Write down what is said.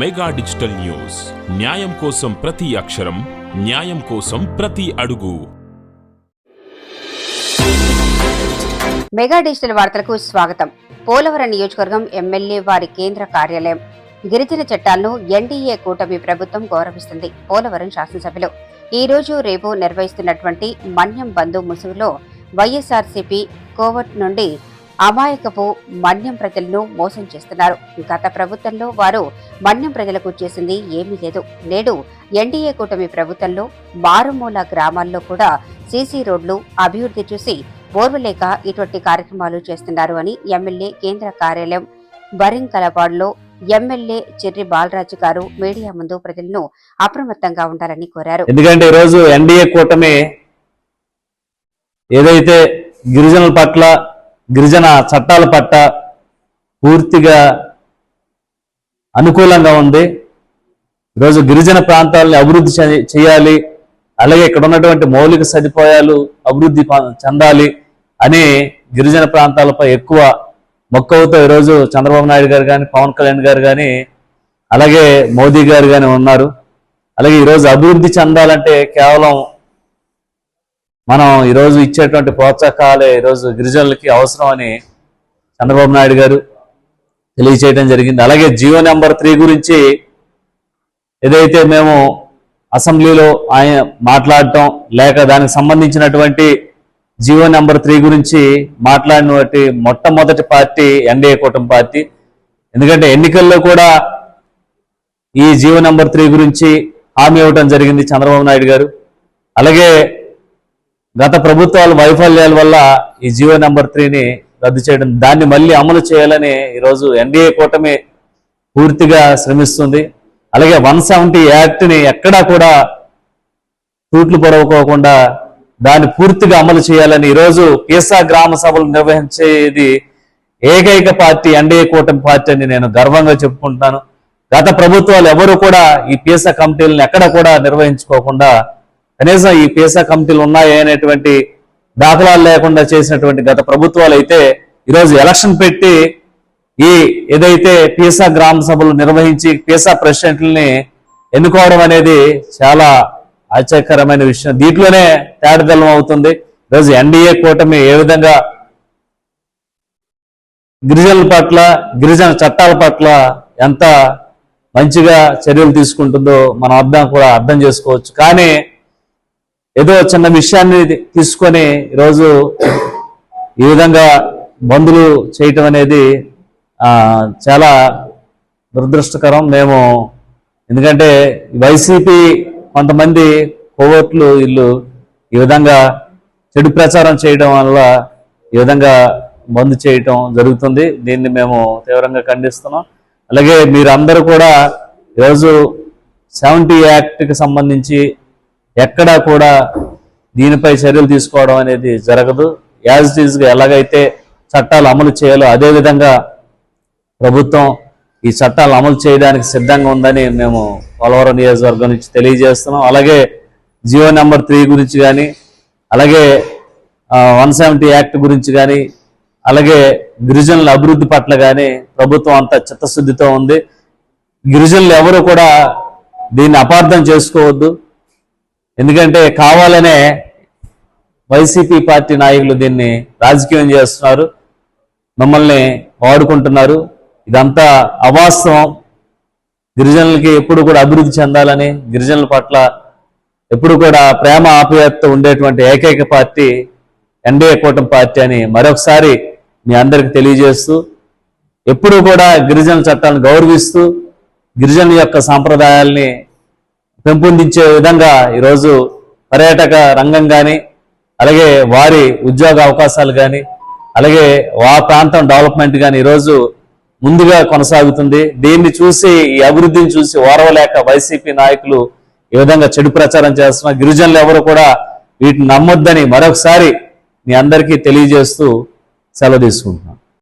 Mega digital news. న్యాయం కోసం ప్రతి అక్షరం న్యాయం కోసం ప్రతి అడుగు. మెగా డిజిటల్ వార్తలకు స్వాగతం. పోలవరం నియోజకవర్గం ఎమ్మెల్యే వారి కేంద్ర కార్యాలయం. గిరిజన చట్టాలను ఎన్డీఏ కూటమి ప్రభుత్వం గౌరవిస్తుంది పోలవరం శాసనసభలో. ఈ రోజు రేపు నిర్వహిస్తున్నటువంటి మన్యం బంధు ముసుగులో వైఎస్ఆర్సీపీ కోవట్ నుండి అమాయకపు మన్యం ప్రజలను మోసం చేస్తున్నారు. గత ప్రభుత్వంలో వారు మన్యం ప్రజలకు చేసింది ఏమీ లేదు. నేడు ఎన్డీఏ కూటమి ప్రభుత్వంలో మారుమూల గ్రామాల్లో కూడా సీసీ రోడ్లు అభివృద్ధి చూసి ఓర్వలేక ఇటువంటి కార్యక్రమాలు చేస్తున్నారు అని ఎమ్మెల్యే కేంద్ర కార్యాలయం బరింకలపాడులో ఎమ్మెల్యే చెర్రి బాలరాజు గారు మీడియా ముందు ప్రజలను అప్రమత్తంగా ఉండాలని కోరారు. ఎందుకంటే ఈరోజు ఎన్డీఏ కూటమి ఏదైతే గిరిజనుల పట్ల గిరిజన చట్టాల పట్ల పూర్తిగా అనుకూలంగా ఉంది. ఈరోజు గిరిజన ప్రాంతాలని అభివృద్ధి చేయాలి. అలాగే ఇక్కడ ఉన్నటువంటి మౌలిక సదుపాయాలు అభివృద్ధి ప- చెందాలి అని గిరిజన ప్రాంతాలపై ఎక్కువ మొక్కవుతో ఈరోజు చంద్రబాబు నాయుడు గారు కానీ పవన్ కళ్యాణ్ గారు కానీ అలాగే మోదీ గారు కానీ ఉన్నారు. అలాగే ఈరోజు అభివృద్ధి చెందాలంటే కేవలం మనం ఈరోజు ఇచ్చేటువంటి ప్రోత్సాహకాలే ఈరోజు గిరిజనులకి అవసరం అని చంద్రబాబు నాయుడు గారు తెలియచేయడం జరిగింది. అలాగే జియో నెంబర్ త్రీ గురించి ఏదైతే మేము అసెంబ్లీలో ఆయన మాట్లాడటం లేక దానికి సంబంధించినటువంటి జియో నెంబర్ త్రీ గురించి మాట్లాడినటువంటి మొట్టమొదటి పార్టీ ఎన్డీఏ కూటమి పార్టీ. ఎందుకంటే ఎన్నికల్లో కూడా ఈ జియో నెంబర్ త్రీ గురించి హామీ ఇవ్వడం జరిగింది చంద్రబాబు నాయుడు గారు. అలాగే గత ప్రభుత్వాల వైఫల్యాల వల్ల ఈ జియో నెంబర్ త్రీని రద్దు చేయడం దాన్ని మళ్ళీ అమలు చేయాలని ఈరోజు ఎన్డీఏ కూటమి పూర్తిగా శ్రమిస్తుంది. అలాగే వన్ సెవెంటీ యాక్ట్ని ఎక్కడా కూడా తూట్లు పొడవుకోకుండా దాన్ని పూర్తిగా అమలు చేయాలని ఈరోజు పీసా గ్రామ సభలు నిర్వహించేది ఏకైక పార్టీ ఎన్డీఏ కూటమి పార్టీ అని నేను గర్వంగా చెప్పుకుంటున్నాను. గత ప్రభుత్వాలు ఎవరు కూడా ఈ పీసా కమిటీలను ఎక్కడ కూడా నిర్వహించుకోకుండా కనీసం ఈ పీసా కమిటీలు ఉన్నాయే అనేటువంటి దాఖలాలు లేకుండా చేసినటువంటి గత ప్రభుత్వాలు అయితే ఈరోజు ఎలక్షన్ పెట్టి ఈ ఏదైతే పీసా గ్రామ సభలు నిర్వహించి పీసా ప్రెసిడెంట్లని ఎన్నుకోవడం అనేది చాలా ఆశ్చర్యకరమైన విషయం. దీంట్లోనే తేడదలం అవుతుంది. ఈరోజు ఎన్డీఏ కూటమి ఏ విధంగా గిరిజనుల పట్ల గిరిజన చట్టాల పట్ల ఎంత మంచిగా చర్యలు తీసుకుంటుందో మనం అర్థం కూడా అర్థం చేసుకోవచ్చు. కానీ ఏదో చిన్న విషయాన్ని తీసుకొని ఈరోజు ఈ విధంగా బంధులు చేయటం అనేది చాలా దురదృష్టకరం. మేము ఎందుకంటే వైసీపీ కొంతమంది కోవట్లు వీళ్ళు ఈ విధంగా చెడు ప్రచారం చేయడం వల్ల ఈ విధంగా బంద్ చేయటం జరుగుతుంది. దీన్ని మేము తీవ్రంగా ఖండిస్తున్నాం. అలాగే మీరందరూ కూడా ఈరోజు సెవెంటీ యాక్ట్కి సంబంధించి ఎక్కడా కూడా దీనిపై చర్యలు తీసుకోవడం అనేది జరగదు. యాజ్ ఇట్ ఈస్గా ఎలాగైతే చట్టాలు అమలు చేయాలో అదేవిధంగా ప్రభుత్వం ఈ చట్టాలు అమలు చేయడానికి సిద్ధంగా ఉందని మేము పోలవరం నియోజకవర్గం నుంచి తెలియజేస్తున్నాం. అలాగే జియో నెంబర్ త్రీ గురించి కానీ అలాగే వన్ సెవెంటీ యాక్ట్ గురించి కానీ అలాగే గిరిజనుల అభివృద్ధి పట్ల కానీ ప్రభుత్వం అంత చిత్తశుద్ధితో ఉంది. గిరిజనులు ఎవరు కూడా దీన్ని అపార్థం చేసుకోవద్దు. ఎందుకంటే కావాలనే వైసీపీ పార్టీ నాయకులు దీన్ని రాజకీయం చేస్తున్నారు మమ్మల్ని వాడుకుంటున్నారు. ఇదంతా అవాస్తవం. గిరిజనులకి ఎప్పుడు కూడా అభివృద్ధి చెందాలని గిరిజనుల పట్ల ఎప్పుడు కూడా ప్రేమ ఆప్యాయత ఉండేటువంటి ఏకైక పార్టీ ఎన్డీఏ కూటమి పార్టీ అని మరొకసారి మీ అందరికి తెలియజేస్తూ ఎప్పుడు కూడా గిరిజన చట్టాలను గౌరవిస్తూ గిరిజన యొక్క సాంప్రదాయాల్ని పెంపొందించే విధంగా ఈరోజు పర్యాటక రంగం కానీ అలాగే వారి ఉద్యోగ అవకాశాలు కానీ అలాగే ఆ ప్రాంతం డెవలప్మెంట్ కానీ ఈరోజు ముందుగా కొనసాగుతుంది. దీన్ని చూసి ఈ అభివృద్ధిని చూసి ఓరవలేక వైసీపీ నాయకులు ఈ విధంగా చెడు ప్రచారం చేస్తున్నా గిరిజనులు ఎవరు కూడా వీటిని నమ్మొద్దని మరొకసారి మీ అందరికీ తెలియజేస్తూ సెలవు తీసుకుంటున్నాను.